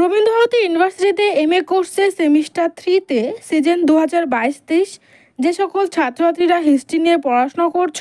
রবীন্দ্রভারতী ইউনিভার্সিটিতে M A কোর্সে semester থ্রিতে সিজন দু হাজার বাইশ তেইশ যে সকল ছাত্রছাত্রীরা হিস্ট্রি নিয়ে পড়াশোনা করছ,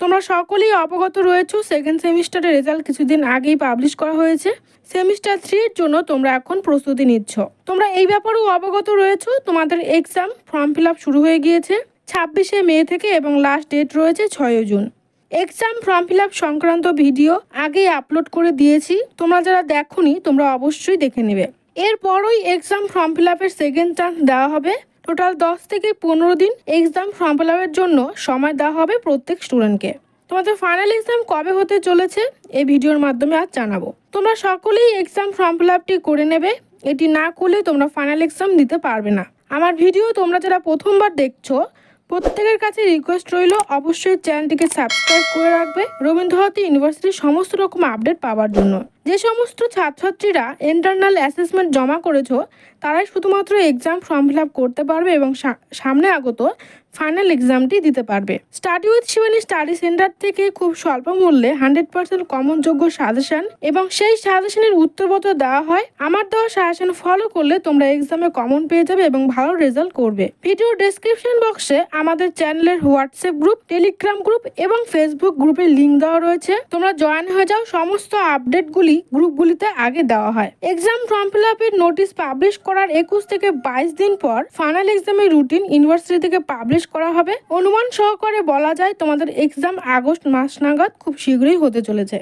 তোমরা সকলেই অবগত রয়েছো। সেকেন্ড সেমিস্টারের রেজাল্ট কিছুদিন আগেই পাবলিশ করা হয়েছে। সেমিস্টার থ্রির জন্য তোমরা এখন প্রস্তুতি নিচ্ছ। তোমরা এই ব্যাপারেও অবগত রয়েছো, তোমাদের এক্সাম ফর্ম ফিল শুরু হয়ে গিয়েছে। ছাব্বিশে মে থেকে এবং লাস্ট ডেট রয়েছে ছয় June. Exam form fill up সংক্রান্ত ভিডিও আগেই আপলোড করে দিয়েছি। তোমরা যারা দেখোনি, তোমরা অবশ্যই দেখে নেবে। এরপরই এক্সাম ফর্ম ফিল আপের সেকেন্ড চান্স দেওয়া হবে। টোটাল দশ থেকে পনেরো দিন এক্সাম ফর্ম ফিল আপের জন্য সময় দেওয়া হবে প্রত্যেক স্টুডেন্টকে তোমাদের ফাইনাল এক্সাম কবে হতে চলেছে, এই ভিডিওর মাধ্যমে আজ জানাব। তোমরা সকলেই এক্সাম ফর্ম ফিল আপটি করে নেবে। এটি না করলে তোমরা ফাইনাল এক্সাম দিতে পারবে না। আমার ভিডিও তোমরা যারা প্রথমবার দেখছ প্রত্যেকের কাছে রিকোয়েস্ট রইল, অবশ্যই চ্যানেলটিকে সাবস্ক্রাইব করে রাখবে। রবীন্দ্রভারতী ইউনিভার্সিটির সমস্ত রকম আপডেট পাওয়ার জন্য। যে সমস্ত ছাত্রছাত্রীরা ইন্টারনাল অ্যাসেসমেন্ট জমা করেছ, তারাই শুধুমাত্র এক্সাম ফর্ম ফিল করতে পারবে এবং সামনে আগত ফাইনাল এক্সামটি দিতে পারবে। Study with Shibani study centre থেকে খুব স্বল্প মূল্যে হান্ড্রেড পার্সেন্ট কমন যোগ্য সাজেশন এবং সেই সাজেশনের উত্তরপত্র দেওয়া হয়। আমার দেওয়া সাজেশন ফলো করলে তোমরা এক্সামে কমন পেয়ে যাবে এবং ভালো রেজাল্ট করবে। ভিডিও ডেসক্রিপশন বক্সে আমাদের চ্যানেলের হোয়াটসঅ্যাপ গ্রুপ টেলিগ্রাম গ্রুপ এবং ফেসবুক গ্রুপের লিঙ্ক দেওয়া রয়েছে। তোমরা জয়েন হয়ে যাও। সমস্ত আপডেটগুলি গ্রুপগুলিতে আগে দেওয়া হয়। এক্সাম ফর্ম ফিল আপের নোটিশ পাবলিশ করার একুশ থেকে বাইশ দিন পর ফাইনাল এক্সামের রুটিন ইউনিভার্সিটি থেকে পাবলিশ করা হবে। অনুমান সহকারে বলা যায়, তোমাদের এক্সাম আগস্ট মাস নাগাদ খুব শীঘ্রই হতে চলেছে।